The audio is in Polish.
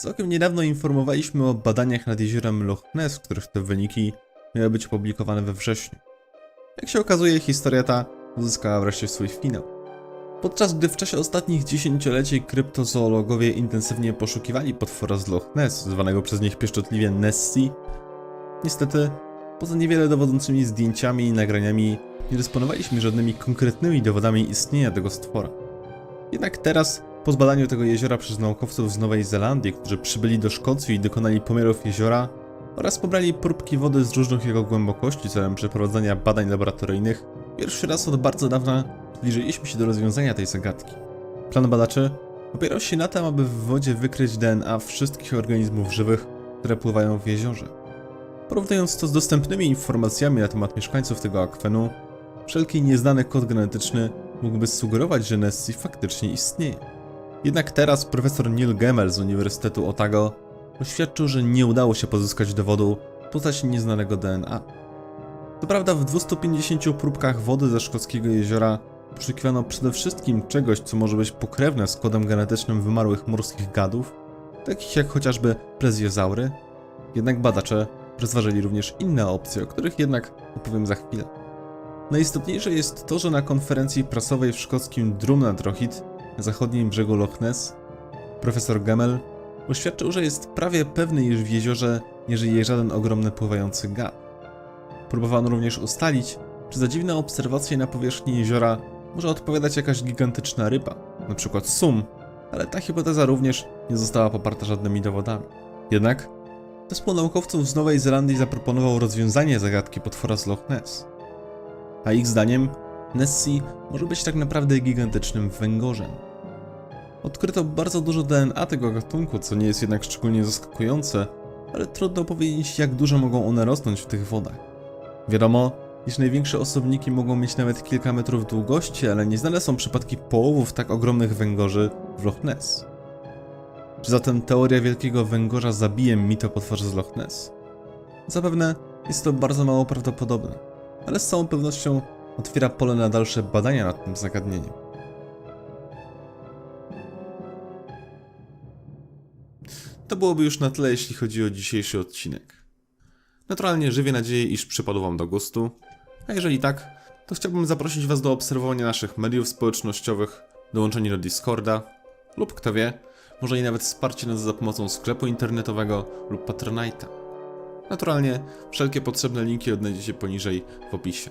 Całkiem niedawno informowaliśmy o badaniach nad jeziorem Loch Ness, których te wyniki miały być opublikowane we wrześniu. Jak się okazuje, historia ta uzyskała wreszcie swój finał. Podczas gdy w czasie ostatnich dziesięcioleci kryptozoologowie intensywnie poszukiwali potwora z Loch Ness, zwanego przez nich pieszczotliwie Nessie, niestety, poza niewiele dowodzącymi zdjęciami i nagraniami, nie dysponowaliśmy żadnymi konkretnymi dowodami istnienia tego stwora. Jednak teraz, po zbadaniu tego jeziora przez naukowców z Nowej Zelandii, którzy przybyli do Szkocji i dokonali pomiarów jeziora, oraz pobrali próbki wody z różnych jego głębokości celem przeprowadzenia badań laboratoryjnych, pierwszy raz od bardzo dawna zbliżyliśmy się do rozwiązania tej zagadki. Plan badaczy opierał się na tym, aby w wodzie wykryć DNA wszystkich organizmów żywych, które pływają w jeziorze. Porównując to z dostępnymi informacjami na temat mieszkańców tego akwenu, wszelki nieznany kod genetyczny mógłby sugerować, że Nessie faktycznie istnieje. Jednak teraz profesor Neil Gemmel z Uniwersytetu Otago oświadczył, że nie udało się pozyskać dowodu w postaci nieznanego DNA. Co prawda w 250 próbkach wody ze szkockiego jeziora poszukiwano przede wszystkim czegoś, co może być pokrewne z kodem genetycznym wymarłych morskich gadów, takich jak chociażby plezjozaury, jednak badacze rozważyli również inne opcje, o których jednak opowiem za chwilę. Najistotniejsze jest to, że na konferencji prasowej w szkockim Drumnadrochit na zachodnim brzegu Loch Ness profesor Gemmel oświadczył, że jest prawie pewny, iż w jeziorze nie żyje żaden ogromny pływający gad. Próbowano również ustalić, czy za dziwne obserwacje na powierzchni jeziora może odpowiadać jakaś gigantyczna ryba, np. sum, ale ta hipoteza również nie została poparta żadnymi dowodami. Jednak zespół naukowców z Nowej Zelandii zaproponował rozwiązanie zagadki potwora z Loch Ness. A ich zdaniem Nessie może być tak naprawdę gigantycznym węgorzem. Odkryto bardzo dużo DNA tego gatunku, co nie jest jednak szczególnie zaskakujące, ale trudno powiedzieć, jak dużo mogą one rosnąć w tych wodach. Wiadomo, iż największe osobniki mogą mieć nawet kilka metrów długości, ale nieznane są przypadki połowów tak ogromnych węgorzy w Loch Ness. Czy zatem teoria wielkiego węgorza zabije mit o potworze z Loch Ness? Zapewne jest to bardzo mało prawdopodobne, ale z całą pewnością otwiera pole na dalsze badania nad tym zagadnieniem. To byłoby już na tyle, jeśli chodzi o dzisiejszy odcinek. Naturalnie żywię nadzieję, iż przypadł Wam do gustu, a jeżeli tak, to chciałbym zaprosić Was do obserwowania naszych mediów społecznościowych, dołączenia do Discorda lub kto wie, może i nawet wsparcie nas za pomocą sklepu internetowego lub Patronite'a. Naturalnie wszelkie potrzebne linki odnajdziecie poniżej w opisie.